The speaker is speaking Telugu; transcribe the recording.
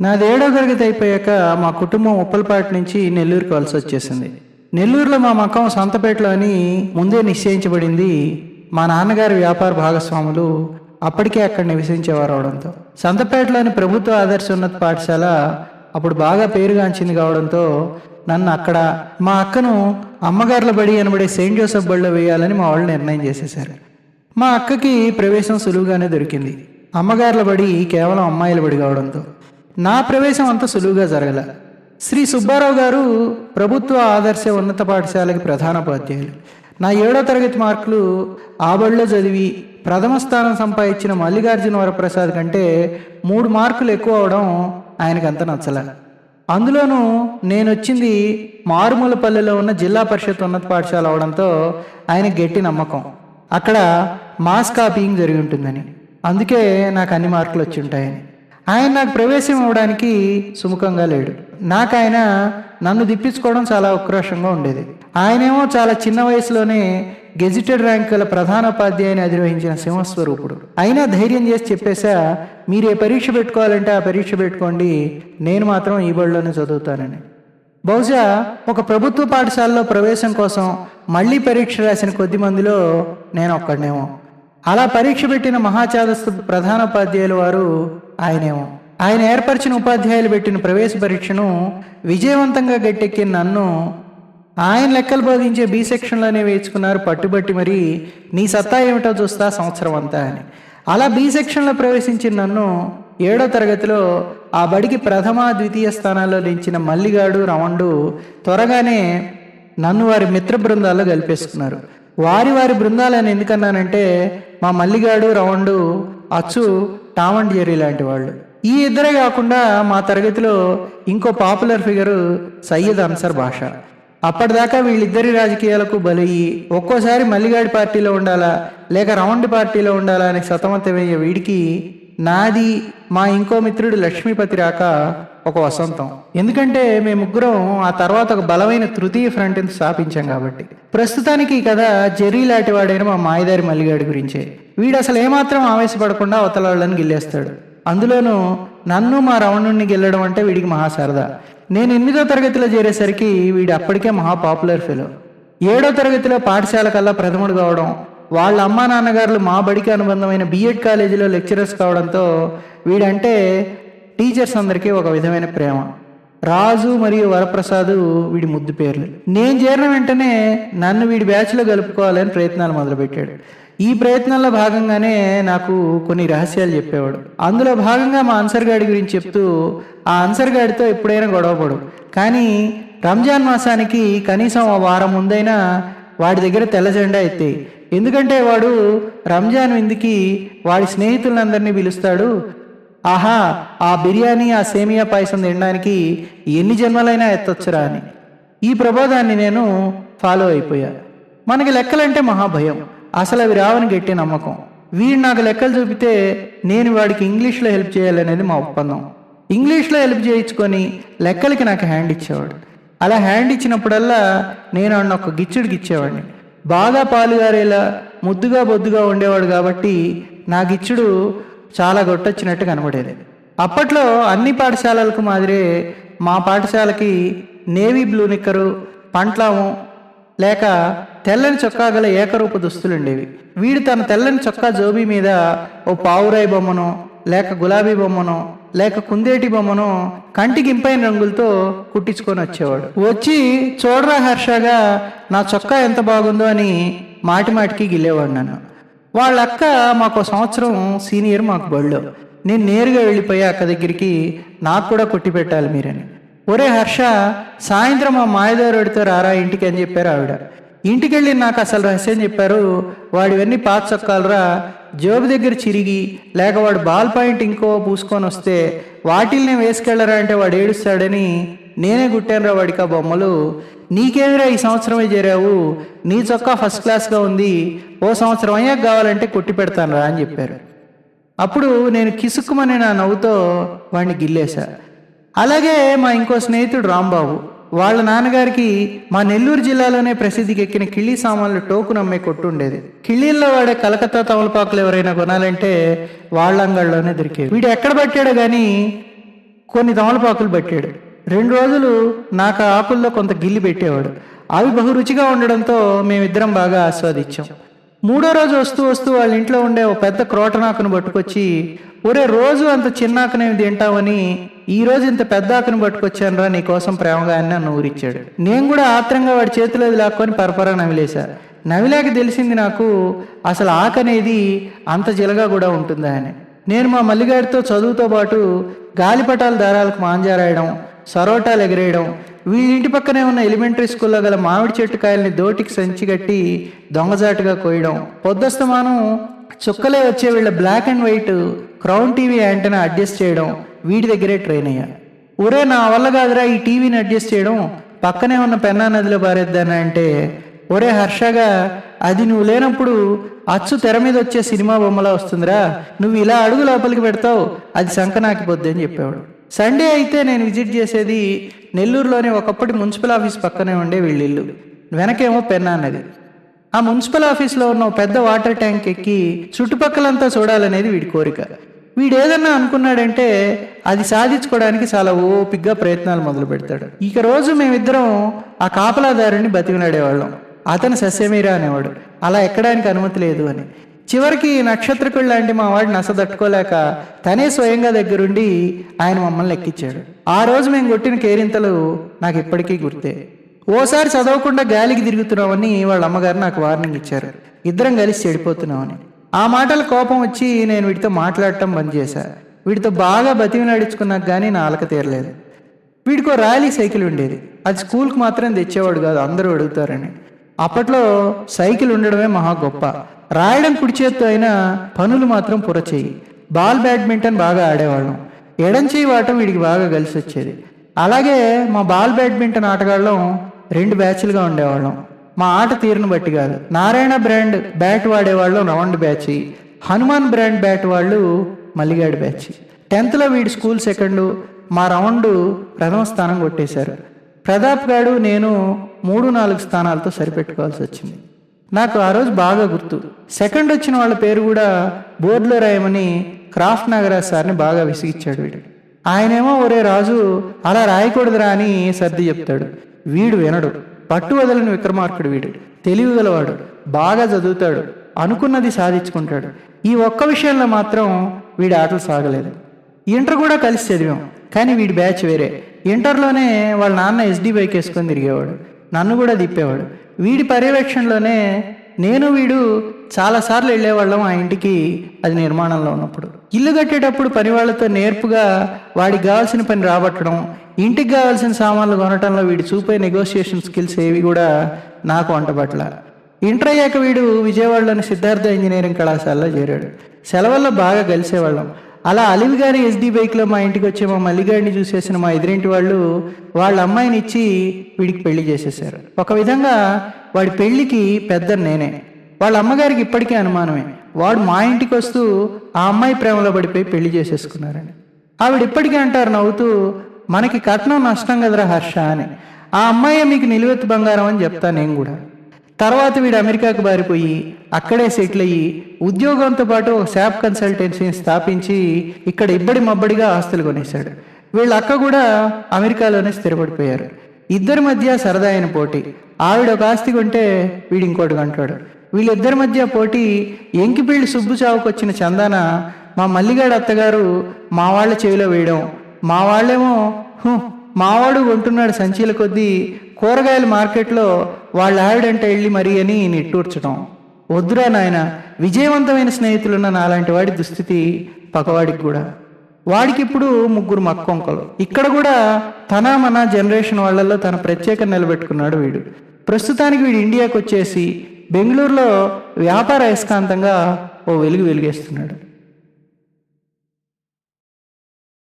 నాది ఏడో తరగతి అయిపోయాక మా కుటుంబం ఉప్పలపాటి నుంచి నెల్లూరుకి వలస వచ్చేసింది. నెల్లూరులో మా మకం సంతపేటలో అని ముందే నిశ్చయించబడింది మా నాన్నగారి వ్యాపార భాగస్వాములు అప్పటికే అక్కడ నివసించేవారు అవడంతో. సంతపేటలోని ప్రభుత్వ ఆదర్శ ఉన్నత పాఠశాల అప్పుడు బాగా పేరుగాంచింది కావడంతో నన్ను అక్కడ మా అక్కను అమ్మగారుల బడి అనబడే సెయింట్ జోసెఫ్ బడిలో వేయాలని మా వాళ్ళు నిర్ణయం చేసేశారు. మా అక్కకి ప్రవేశం సులువుగానే దొరికింది. అమ్మగారుల బడి కేవలం అమ్మాయిల బడి కావడంతో. నా ప్రవేశం అంత సులువుగా జరగల. శ్రీ సుబ్బారావు గారు ప్రభుత్వ ఆదర్శ ఉన్నత పాఠశాలకి ప్రధానోపాధ్యాయులు నా ఏడో తరగతి మార్కులు ఆ బడిలో చదివి ప్రథమ స్థానం సంపాదించిన మల్లికార్జున వరప్రసాద్ కంటే మూడు మార్కులు ఎక్కువ అవడం ఆయనకు అంత నచ్చలే. అందులోనూ నేను వచ్చింది మారుమూలపల్లెలో ఉన్న జిల్లా పరిషత్ ఉన్నత పాఠశాల అవడంతో ఆయన గట్టి నమ్మకం. అక్కడ మాస్ కాపీయింగ్ జరిగి ఉంటుందని. అందుకే నాకు అన్ని మార్కులు వచ్చి ఉంటాయని. ఆయన నాకు ప్రవేశం ఇవ్వడానికి సుముఖంగా లేడు. నాకు ఆయన నన్ను దిప్పించుకోవడం చాలా ఉక్రోషంగా ఉండేది. ఆయనేమో చాలా చిన్న వయసులోనే గెజిటెడ్ ర్యాంక్ గల ప్రధానోపాధ్యాయుని అధిరోహించిన సింహస్వరూపుడు. అయినా ధైర్యం చేసి చెప్పేశా మీరు ఏ పరీక్ష పెట్టుకోవాలంటే ఆ పరీక్ష పెట్టుకోండి నేను మాత్రం ఈ బడిలోనే చదువుతానని. బహుశా ఒక ప్రభుత్వ పాఠశాలలో ప్రవేశం కోసం మళ్ళీ పరీక్ష రాసిన కొద్ది మందిలో నేను ఒక్కడనేమో. అలా పరీక్ష పెట్టిన మహాచాదస్తు ప్రధానోపాధ్యాయుల వారు ఆయనేమో. ఆయన ఏర్పరిచిన ఉపాధ్యాయులు పెట్టిన ప్రవేశ పరీక్షను విజయవంతంగా గట్టెక్కిన నన్ను ఆయన లెక్కలు బోధించే బి సెక్షన్లోనే వేయించుకున్నారు. పట్టుబట్టి మరి నీ సత్తా ఏమిటో చూస్తా సంవత్సరం అంతా అని. అలా బి సెక్షన్లో ప్రవేశించిన నన్ను ఏడో తరగతిలో ఆ బడికి ప్రథమ ద్వితీయ స్థానాల్లో నిలిచిన మల్లిగాడు రవణుడు త్వరగానే నన్ను వారి మిత్ర బృందాల్లో కలిపేసుకున్నారు. వారి వారి బృందాలని ఎందుకన్నానంటే మా మల్లిగాడు రవండు అచ్చు టామండ్ జెర్రీ లాంటి వాళ్ళు. ఈ ఇద్దరే కాకుండా మా తరగతిలో ఇంకో పాపులర్ ఫిగరు సయ్యద్ అన్సర్ భాష. అప్పటిదాకా వీళ్ళిద్దరి రాజకీయాలకు బలయ్యి ఒక్కోసారి మల్లిగాడి పార్టీలో ఉండాలా లేక రౌండ్ పార్టీలో ఉండాలా అని సతమతమయ్యే వీడికి నాది మా ఇంకో మిత్రుడు లక్ష్మీపతి రాక ఒక వసంతం. ఎందుకంటే మేము ముగ్గురం ఆ తర్వాత ఒక బలమైన తృతీయ ఫ్రంట్ స్థాపించాం కాబట్టి. ప్రస్తుతానికి కదా జెర్రీ లాంటి వాడైన మా మాయదారి మల్లిగాడి గురించే. వీడు అసలు ఏమాత్రం ఆవేశపడకుండా అవతల వాళ్ళని గిల్లేస్తాడు. అందులోనూ నన్ను మా రవణుణ్ణి గెల్లడం అంటే వీడికి మహా సరదా నేను ఎనిమిదో తరగతిలో చేరేసరికి వీడు అప్పటికే మహా పాపులర్ ఫెలో. ఏడో తరగతిలో పాఠశాల కల్లా ప్రథముడు కావడం వాళ్ళ అమ్మా నాన్నగారులు మా బడికి అనుబంధమైన బీఎడ్ కాలేజీలో లెక్చరర్స్ కావడంతో వీడంటే టీచర్స్ అందరికీ ఒక విధమైన ప్రేమ. రాజు మరియు వరప్రసాద్ వీడి ముద్దు పేర్లు. నేను చేరిన వెంటనే నన్ను వీడి బ్యాచ్లో కలుపుకోవాలని ప్రయత్నాలు మొదలుపెట్టాడు. ఈ ప్రయత్నంలో భాగంగానే నాకు కొన్ని రహస్యాలు చెప్పేవాడు. అందులో భాగంగా మా అన్సర్ గాడి గురించి చెప్తూ ఆ అన్సర్ గాడితో ఎప్పుడైనా గొడవపడు. కానీ రంజాన్ మాసానికి కనీసం ఆ వారం ముందైనా వాడి దగ్గర తెల్ల జెండా ఎత్తే ఎందుకంటే వాడు రంజాన్ విందుకి వాడి స్నేహితులందరినీ పిలుస్తాడు ఆహా ఆ బిర్యానీ ఆ సేమియా పాయసం తినడానికి ఎన్ని జన్మలైనా ఎత్తొచ్చురా అని. ఈ ప్రబోధాన్ని నేను ఫాలో అయిపోయా. మనకి లెక్కలంటే మహాభయం. అసలు అవి రావని గట్టి నమ్మకం. వీడు నాకు లెక్కలు చూపితే నేను వాడికి ఇంగ్లీష్లో హెల్ప్ చేయాలనేది మా ఒప్పందం. ఇంగ్లీష్లో హెల్ప్ చేయించుకొని లెక్కలకి నాకు హ్యాండ్ ఇచ్చేవాడు. అలా హ్యాండ్ ఇచ్చినప్పుడల్లా నేను ఆయన ఒక గిచ్చుడికి ఇచ్చేవాడిని. బాగా పాలుగారేలా ముద్దుగా బొద్దుగా ఉండేవాడు కాబట్టి నా గిచ్చుడు చాలా గొట్టొచ్చినట్టు కనబడేది. అప్పట్లో అన్ని పాఠశాలలకు మాదిరే మా పాఠశాలకి నేవీ బ్లూ నిక్కరు పంట్లాము లేక తెల్లని చొక్కా గల ఏకరూప దుస్తులుండేవి. వీడు తన తెల్లని చొక్కా జోబీ మీద ఓ పావురాయి బొమ్మనో లేక గులాబీ బొమ్మనో లేక కుందేటి బొమ్మనో కంటికింపైన రంగులతో కుట్టించుకొని వచ్చేవాడు. వచ్చి చూడరా హర్షగా నా చొక్కా ఎంత బాగుందో అని మాటి మాటికి గిల్లేవాడు నన్ను. వాళ్ళ అక్క మాకు సంవత్సరం సీనియర్ మాకు బళ్ళు. నేను నేరుగా వెళ్ళిపోయి అక్క దగ్గరికి నాకు కూడా కొట్టి పెట్టాలి మీరని. ఒరే హర్ష సాయంత్రం మా మాయదారుడితో రారా ఇంటికి అని చెప్పారు ఆవిడ. ఇంటికి వెళ్ళి నాకు అసలు రహస్యం చెప్పారు వాడివన్నీ పాత చొక్కాలరా జోబు దగ్గర చిరిగి లేక వాడు బాల్ పాయింట్ ఇంకో పూసుకొని వస్తే వాటిల్ని వేసుకెళ్ళరా అంటే వాడు ఏడుస్తాడని నేనే గుట్టానురా వాడిక బొమ్మలు. నీకేమిరా ఈ సంవత్సరమే చేరావు నీ చొక్కా ఫస్ట్ క్లాస్గా ఉంది. ఓ సంవత్సరం అయ్యాక కావాలంటే కొట్టి పెడతానురా అని చెప్పారు. అప్పుడు నేను కిసుక్కుమనే నా నవ్వుతో వాడిని గిల్లేశా. అలాగే మా ఇంకో స్నేహితుడు రాంబాబు. వాళ్ళ నాన్నగారికి మా నెల్లూరు జిల్లాలోనే ప్రసిద్ధికి ఎక్కిన కిళ్ళీ సామాన్లు టోకును అమ్మే కొట్టు ఉండేది. కిళ్ళీల్లో వాడే కలకత్తా తమలపాకులు ఎవరైనా కొనాలంటే వాళ్ళ అంగళ్ళలోనే దొరికేవి. వీడు ఎక్కడ పట్టాడో కానీ కొన్ని తమలపాకులు పెట్టాడు. రెండు రోజులు నాకు ఆకుల్లో కొంత గిల్లి పెట్టేవాడు. అవి బహు రుచిగా ఉండడంతో మేమిద్దరం బాగా ఆస్వాదించాం. మూడో రోజు వస్తూ వస్తూ వాళ్ళ ఇంట్లో ఉండే ఓ పెద్ద క్రోటనాకును పట్టుకొచ్చి ఒరే రోజు అంత చిన్న తింటామని తింటావని ఈ రోజు ఇంత పెద్ద ఆకును పట్టుకొచ్చాను రా నీకోసం ప్రేమగా అని నన్ను ఊరిచ్చాడు. నేను కూడా ఆత్రంగా వాడి చేతిలో లాక్కొని పరపరా నవిలేశా నవిలాకి తెలిసింది నాకు అసలు ఆకు అనేది అంత జిలగా కూడా ఉంటుందా అని. నేను మా మల్లిగాడితో చదువుతో పాటు గాలిపటాల దారాలకు మాంజారాయడం సరోటాలు ఎగిరేయడం. ఇంటి పక్కనే ఉన్న ఎలిమెంటరీ స్కూల్లో గల మామిడి చెట్టు కాయల్ని దోటికి సంచి కట్టి దొంగజాటుగా కోయడం. పొద్దస్తమానం చుక్కలే వచ్చే వీళ్ళ black and white crown TV antenna adjust చేయడం వీడి దగ్గరే ట్రైన్ అయ్యా. ఒరే నా వల్ల కాదురా ఈ టీవీని అడ్జస్ట్ చేయడం. పక్కనే ఉన్న పెన్నా నదిలో పారేద్దానా అంటే ఒరే హర్షగా అది నువ్వు లేనప్పుడు అచ్చు తెర మీద వచ్చే సినిమా బొమ్మలా వస్తుందిరా. నువ్వు ఇలా అడుగు లోపలికి పెడతావు అది సంకనాకిపోద్ది అని చెప్పేవాడు. సండే అయితే నేను విజిట్ చేసేది నెల్లూరులోనే ఒకప్పటి మున్సిపల్ ఆఫీస్ పక్కనే ఉండే వీళ్ళిల్లు. వెనకేమో పెన్నా అన్నది ఆ మున్సిపల్ ఆఫీస్లో ఉన్న పెద్ద వాటర్ ట్యాంక్ ఎక్కి చుట్టుపక్కలంతా చూడాలనేది వీడి కోరిక. వీడు ఏదన్నా అనుకున్నాడంటే అది సాధించుకోవడానికి చాలా ఓపిగ్గా ప్రయత్నాలు మొదలు పెడతాడు. ఇక రోజు మేమిద్దరం ఆ కాపలాదారుని బతికినాడేవాళ్ళం అతను సస్యమీరా అనేవాడు. అలా ఎక్కడానికి అనుమతి లేదు అని. చివరికి నక్షత్రకుడు లాంటి మా వాడు నస తట్టుకోలేక తనే స్వయంగా దగ్గరుండి ఆయన మమ్మల్ని ఎక్కించాడు ఆ రోజు మేము కొట్టిన కేరింతలు నాకు ఇప్పటికీ గుర్తే. ఓసారి చదవకుండా గాలికి తిరుగుతున్నామని వాళ్ళ అమ్మగారు నాకు వార్నింగ్ ఇచ్చారు. ఇద్దరం కలిసి చెడిపోతున్నామని. ఆ మాటల కోపం వచ్చి నేను వీటితో మాట్లాడటం బంద్ చేశా. వీటితో బాగా బతివి నడుచుకున్నాక కానీ నా అలక తీరలేదు. వీడికో ర్యాలీ సైకిల్ ఉండేది. అది స్కూల్కి మాత్రం తెచ్చేవాడు కాదు అందరూ అడుగుతారని. అప్పట్లో సైకిల్ ఉండడమే మహా గొప్ప. రాయడం కుడి చేత్తో అయినా పనులు మాత్రం పురచేయి. బాల్ బ్యాడ్మింటన్ బాగా ఆడేవాళ్ళం. ఎడం చేయి వాటం వీడికి బాగా కలిసి వచ్చేది. అలాగే మా బాల్ బ్యాడ్మింటన్ ఆటగాళ్ళం రెండు బ్యాచ్లుగా ఉండేవాళ్ళం. మా ఆట తీరును బట్టి కాదు. నారాయణ బ్రాండ్ బ్యాట్ వాడేవాళ్ళం round batch. Hanuman brand bat వాళ్ళు మల్లిగాడి బ్యాచ్. టెన్త్లో వీడి స్కూల్ సెకండు మా రౌండ్ ప్రథమ స్థానం కొట్టేశారు. ప్రతాప్ గారు నేను మూడు నాలుగు స్థానాలతో సరిపెట్టుకోవాల్సి వచ్చింది. నాకు ఆ రోజు బాగా గుర్తు. సెకండ్ వచ్చిన వాళ్ళ పేరు కూడా బోర్డులో రాయమని క్రాఫ్ట్ నాగరాజ్ సార్ని బాగా విసిగిచ్చాడు వీడు. ఆయనేమో ఒరే రాజు అలా రాయకూడదురా అని సర్ది చెప్తాడు. వీడు వినడు. పట్టు వదలని విక్రమార్కుడు వీడు. తెలివి గలవాడు. బాగా చదువుతాడు. అనుకున్నది సాధించుకుంటాడు. ఈ ఒక్క విషయంలో మాత్రం వీడి ఆటలు సాగలేదు. ఇంటర్ కూడా కలిసి చదివాం. కానీ వీడి బ్యాచ్ వేరే. ఇంటర్లోనే వాళ్ళ నాన్న ఎస్డి బైక్ వేసుకొని తిరిగేవాడు. నన్ను కూడా తిప్పేవాడు. వీడి పర్యవేక్షణలోనే నేను వీడు చాలాసార్లు వెళ్ళేవాళ్ళం ఆ ఇంటికి అది నిర్మాణంలో ఉన్నప్పుడు. ఇల్లు కట్టేటప్పుడు పని వాళ్ళతో నేర్పుగా వాడికి కావాల్సిన పని రాబట్టడం ఇంటికి కావాల్సిన సామాన్లు కొనటంలో వీడి చూపే నెగోషియేషన్ స్కిల్స్ ఏవి కూడా నాకు వంటపట్ల ఇంటర్ అయ్యాక వీడు విజయవాడలోని సిద్ధార్థ ఇంజనీరింగ్ కళాశాలలో చేరాడు. సెలవుల్లో బాగా కలిసేవాళ్ళం అలా అలివి గారి ఎస్డి బైక్లో మా ఇంటికి వచ్చే మా మల్లిగారిని చూసేసిన మా ఎదురింటి వాళ్ళు వాళ్ళ అమ్మాయిని ఇచ్చి వీడికి పెళ్ళి చేసేసారు ఒక విధంగా వాడి పెళ్ళికి పెద్ద నేనే. వాళ్ళ అమ్మగారికి ఇప్పటికీ అనుమానమే. వాడు మా ఇంటికి వస్తూ ఆ అమ్మాయి ప్రేమలో పడిపోయి పెళ్ళి చేసేసుకున్నారని. ఆవిడ ఇప్పటికీ అంటారు నవ్వుతూ మనకి కట్నం నష్టం కదరా హర్ష అని. ఆ అమ్మాయి మీకు నిలువెత్తు బంగారం అని చెప్తా నేను కూడా. తర్వాత వీడు అమెరికాకు బారిపోయి అక్కడే సెటిల్ అయ్యి ఉద్యోగంతో పాటు ఒక శాప్ కన్సల్టెన్సీని స్థాపించి ఇక్కడ ఇబ్బడి మబ్బడిగా ఆస్తులు కొనేశాడు. వీళ్ళ అక్క కూడా అమెరికాలోనే స్థిరపడిపోయారు. ఇద్దరి మధ్య సరదా అయిన పోటీ. ఆవిడ ఒక ఆస్తి కొంటే వీడు ఇంకోటి కొంటాడు. వీళ్ళిద్దరి మధ్య పోటీ ఎంకిపెళ్ళి సుబ్బు చావుకు వచ్చిన చందాన మా మల్లిగాడు అత్తగారు మా వాళ్ళ చెవిలో వేయడం. మా వాళ్ళేమో "హు, మావాడు కొంటున్నాడు సంచీల కొద్దీ కూరగాయల మార్కెట్లో వాళ్ళ ఆవిడంటే వెళ్ళి మరీ అని నిట్టూర్చడం వద్దురా నాయన విజయవంతమైన స్నేహితులున్న నాలాంటి వాడి దుస్థితి పగవాడికి కూడా. వాడికి ఇప్పుడు ముగ్గురు మక్కొంకలు. ఇక్కడ కూడా తన మన జనరేషన్ వాళ్ళల్లో తన ప్రత్యేక నిలబెట్టుకున్నాడు వీడు. ప్రస్తుతానికి వీడు ఇండియాకి వచ్చేసి బెంగళూరులో వ్యాపార అయస్కాంతంగా ఓ వెలుగు వెలిగేస్తున్నాడు.